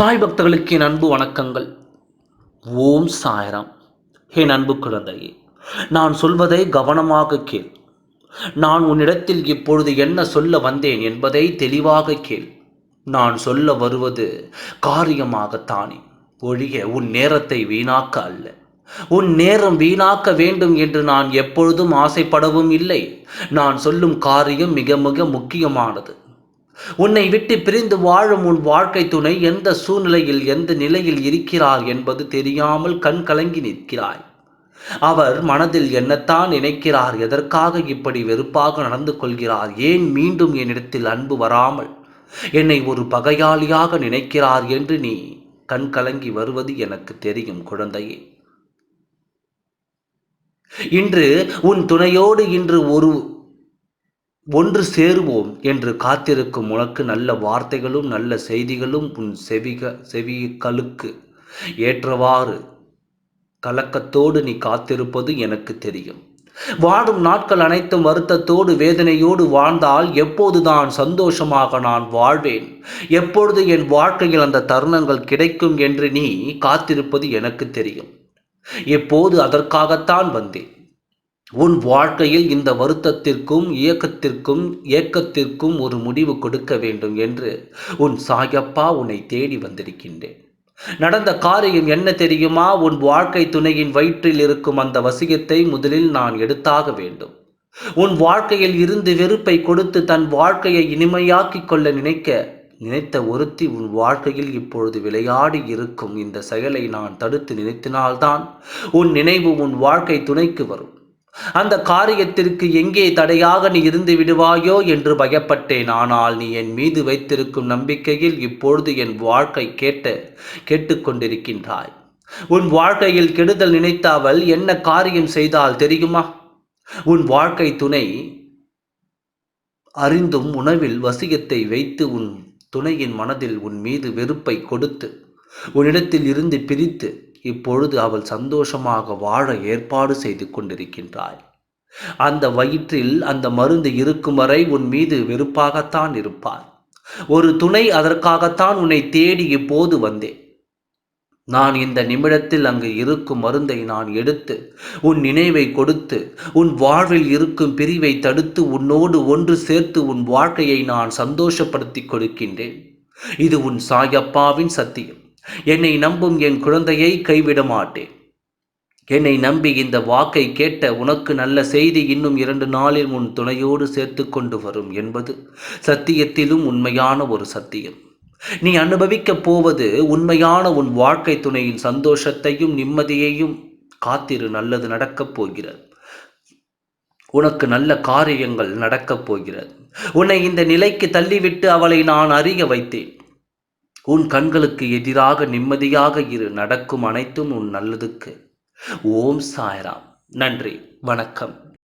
சாய் பக்தர்களுக்கு என் அன்பு வணக்கங்கள். ஓம் சாய்ராம். என் அன்பு குழந்தையே நான் சொல்வதை கவனமாக கேள். நான் உன்னிடத்தில் இப்பொழுது என்ன சொல்ல வந்தேன் என்பதை தெளிவாக கேள். நான் சொல்ல வருவது காரியமாகத்தானே. ஒழிய உன் நேரத்தை வீணாக்க அல்ல. உன் நேரம் வீணாக்க வேண்டும் என்று நான் எப்பொழுதும் ஆசைப்படவும் இல்லை. நான் சொல்லும் காரியம் மிக மிக முக்கியமானது. உன்னை விட்டு பிரிந்து வாழும் உன் வாழ்க்கை துணை எந்த சூழ்நிலையில் எந்த நிலையில் இருக்கிறார் என்பது தெரியாமல் கண் கலங்கி நிற்கிறாய். அவர் மனதில் என்னத்தான் நினைக்கிறார் எதற்காக இப்படி வெறுப்பாக நடந்து கொள்கிறார் ஏன் மீண்டும் என்னிடத்தில் அன்பு வராமல் என்னை ஒரு பகையாளியாக நினைக்கிறார் என்று நீ கண் கலங்கி வருவது எனக்கு தெரியும் குழந்தையே. இன்று உன் துணையோடு இன்று ஒரு ஒன்று சேருவோம் என்று காத்திருக்கும் உனக்கு நல்ல வார்த்தைகளும் நல்ல செய்திகளும் உன் செவிக செவிகளுக்கு. ஏற்றவாறு கலக்கத்தோடு நீ காத்திருப்பது எனக்கு தெரியும். வாடும் நாட்கள் அனைத்தும் வருத்தத்தோடு வேதனையோடு வாழ்ந்தால் எப்போதுதான் சந்தோஷமாக நான் வாழ்வேன். எப்பொழுது என் வாழ்க்கையில் அந்த தருணங்கள் கிடைக்கும் என்று நீ காத்திருப்பது எனக்கு தெரியும். எப்போது அதற்காகத்தான் வந்தேன். உன் வாழ்க்கையில் இந்த வருத்தத்திற்கும் இயக்கத்திற்கும் ஏக்கத்திற்கும் ஒரு முடிவு கொடுக்க வேண்டும் என்று உன் சாயப்பா உன்னை தேடி வந்திருக்கின்றேன். நடந்த காரியம் என்ன தெரியுமா? உன் வாழ்க்கை துணையின் வயிற்றில் இருக்கும் அந்த வசியத்தை முதலில் நான் எடுத்தாக வேண்டும். உன் வாழ்க்கையில் இருந்து வெறுப்பை கொடுத்து தன் வாழ்க்கையை இனிமையாக்கிக் கொள்ள நினைக்க நினைத்த ஒருத்தி உன் வாழ்க்கையில் இப்பொழுது விளையாடி இருக்கும் இந்த செயலை நான் தடுத்து நினைத்தினால்தான் உன் நினைவு உன் வாழ்க்கை துணைக்கு வரும். அந்த காரியத்திற்கு எங்கே தடையாக நீ இருந்து விடுவாயோ என்று பயப்பட்டேன். ஆனால் நீ என் மீது வைத்திருக்கும் நம்பிக்கையில் இப்பொழுது என் வாழ்க்கை கேட்ட கேட்டுக்கொண்டிருக்கின்றாய். உன் வாழ்க்கையில் கெடுதல் நினைத்த அவள் என்ன காரியம் செய்தால் தெரியுமா? உன் வாழ்க்கை துணை அறிந்தும் உணவில் வசியத்தை வைத்து உன் துணையின் மனதில் உன் மீது வெறுப்பை கொடுத்து உன்னிடத்தில் இருந்து பிரித்து இப்பொழுது அவள் சந்தோஷமாக வாழ ஏற்பாடு செய்து கொண்டிருக்கின்றாய் அந்த வயிற்றில் அந்த மருந்து இருக்கும் வரை உன் மீது வெறுப்பாகத்தான் இருப்பார் ஒரு துணை அதற்காகத்தான் உன்னை தேடி இப்போது வந்தேன். நான் இந்த நிமிடத்தில் அங்கு இருக்கும் மருந்தை நான் எடுத்து உன் நினைவை கொடுத்து உன் வாழ்வில் இருக்கும் பிரிவை தடுத்து உன்னோடு ஒன்று சேர்த்து உன் வாழ்க்கையை நான் சந்தோஷப்படுத்தி கொடுக்கின்றேன். இது உன் சாயப்பாவின் சத்தியம். என்னை நம்பும் என் குழந்தையை கைவிட மாட்டேன். என்னை நம்பி இந்த வாக்கை கேட்ட உனக்கு நல்ல செய்தி இன்னும் இரண்டு நாளில் உன் துணையோடு சேர்த்து கொண்டு வரும் என்பது சத்தியத்திலும் உண்மையான ஒரு சத்தியம். நீ அனுபவிக்கப் போவது உண்மையான உன் வாழ்க்கை துணையின் சந்தோஷத்தையும் நிம்மதியையும் காத்திரு நல்லது நடக்கப் போகிறது. உனக்கு நல்ல காரியங்கள் நடக்கப் போகிறது. உன்னை இந்த நிலைக்கு தள்ளிவிட்டு அவளை நான் அறிய வைத்தேன். உன் கண்களுக்கு எதிராக நிம்மதியாக இரு நடக்கும் அனைத்தும் உன் நல்லதுக்கு. ஓம் சாய்ராம். நன்றி. வணக்கம்.